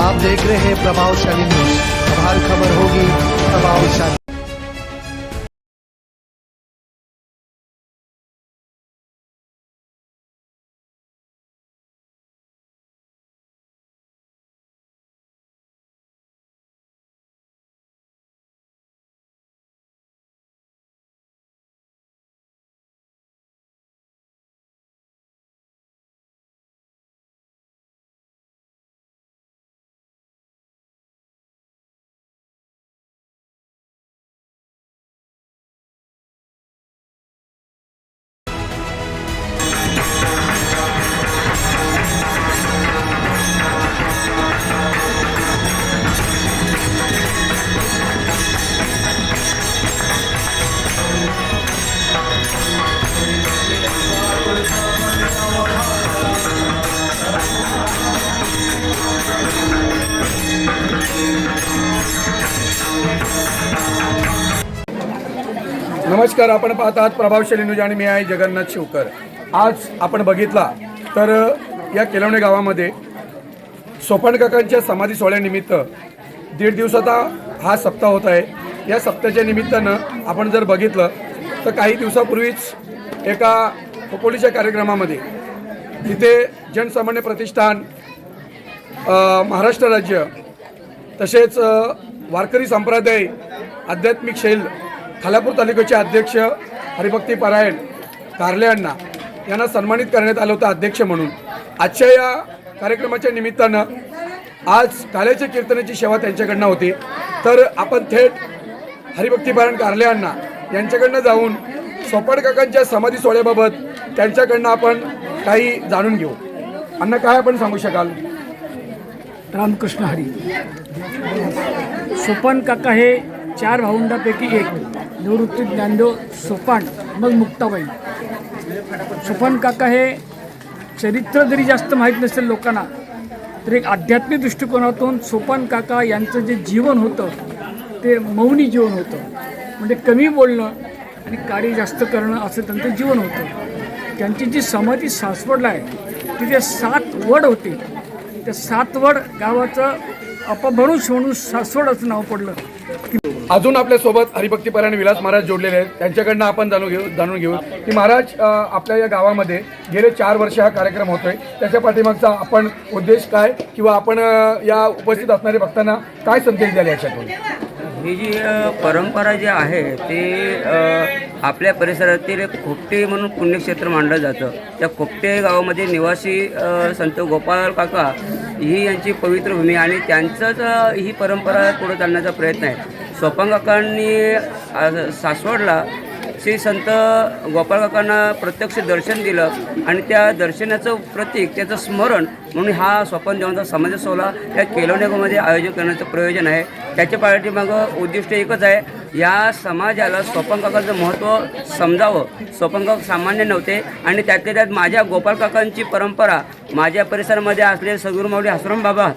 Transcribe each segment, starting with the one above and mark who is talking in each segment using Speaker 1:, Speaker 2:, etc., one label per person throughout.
Speaker 1: आप देख रहे हैं प्रभावशाली न्यूज। हर खबर होगी प्रभावशाली।
Speaker 2: नमस्कार आपण पाहत आहात प्रभावशाली न्यूज आणि मी आहे जगन्नाथ शिवकर. आज आपण बघितला तर या केलवणे गावामध्ये सोपानकाकांच्या समाधी सोहळ्यानिमित्त दीड दिवसाचा हा सप्ताह होत आहे. या सप्ताहाच्या निमित्तानं आपण जर बघितलं तर काही दिवसापूर्वीच एका खोपोलीच्या कार्यक्रमामध्ये तिथे जनसामान्य प्रतिष्ठान महाराष्ट्र राज्य तसेच वारकरी संप्रदाय आध्यात्मिक शैल खालापूर तालुक्याचे अध्यक्ष हरिभक्ती पारायण कारले अण्णा यांना सन्मानित करण्यात आलं होतं अध्यक्ष म्हणून. आजच्या या कार्यक्रमाच्या निमित्तानं आज काल्याच्या कीर्तनाची सेवा त्यांच्याकडनं होती. तर आपण थेट हरिभक्तीपारायण कारले अण्णा यांच्याकडनं जाऊन सोपड काकांच्या समाधी सोहळ्याबाबत त्यांच्याकडनं आपण काही जाणून घेऊ. अण्णा काय आपण सांगू शकाल?
Speaker 3: रामकृष्ण हरी. सोपान काका हे चार भाऊंडापैकी एक. निवृत्ती ज्ञानदेव सोपान मग मुक्ताबाई. सुफन काका हे चरित्र जरी जास्त माहीत नसेल लोकांना तर एक आध्यात्मिक दृष्टिकोनातून सोपान काका यांचं जे जीवन होतं ते मौनी जीवन होतं. म्हणजे कमी बोलणं आणि कार्य जास्त करणं असं त्यांचं जीवन होतं. त्यांची जी समाधी सासवडला आहे तिथे सात वड होते त्या सातवड गावाचं अपभ्रंश म्हणून सासवड असं नाव पडलं.
Speaker 2: अजून आपल्यासोबत हरिभक्ती विलास महाराज जोडलेले आहेत. त्यांच्याकडनं आपण जाणून घेऊ जाणून घेऊ. की महाराज आपल्या या गावामध्ये गेले चार वर्ष हा कार्यक्रम होतोय. त्याच्या पाठीमागचा आपण उद्देश काय? किंवा आपण या उपस्थित असणाऱ्या भक्तांना काय संदेश द्याल याच्यातून?
Speaker 4: ही जी परंपरा जी आहे ते आपल्या परिसरातील एक खोपटे म्हणून पुण्यक्षेत्र मानलं जातं. त्या खोपटे गावामध्ये निवासी संत गोपाळ काका ही यांची पवित्र भूमी आणि त्यांचंच ही परंपरा पुढे चालण्याचा प्रयत्न आहे. सोपान सासवडला श्री संत गोपाळकाकांना प्रत्यक्ष दर्शन दिलं आणि त्या दर्शनाचं प्रतीक त्याचं स्मरण म्हणून हा स्वपन देवांचा समाज सोहळा या केलोनेगोमध्ये आयोजन करण्याचं प्रयोजन आहे. त्याच्या पाठीमागं उद्दिष्ट एकच आहे. या समाजाला स्वपनकाकांचं महत्त्व समजावं. स्वपनकाक सामान्य नव्हते आणि त्यातल्या त्यात माझ्या गोपाळकाकांची परंपरा. माझ्या परिसरामध्ये असलेले सगुरुमावडी हसरम आश्रम बाबा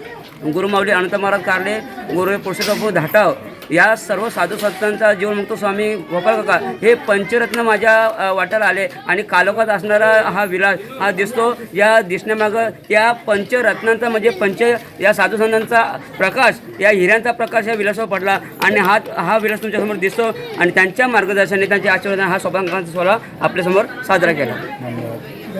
Speaker 4: गुरुमावडी अनंत महाराज कारले गुरु पुरुषोत्तम धाटाव या सर्व साधू संतांचा जीवनमुक्त स्वामी गोपाळ काका. हे पंचरत्न माझ्या वाट्याला आले आणि कालोखात असणारा हा विलास हा दिसतो. या दिसण्यामागं या पंचरत्नांचा म्हणजे पंच या साधू संतांचा प्रकाश या हिऱ्यांचा प्रकाश या विलासावर पडला आणि हा हा विलास तुमच्यासमोर दिसतो आणि त्यांच्या मार्गदर्शनाने त्यांच्या आशीर्वादाने हा सोपान सोहळा आपल्यासमोर साजरा केला.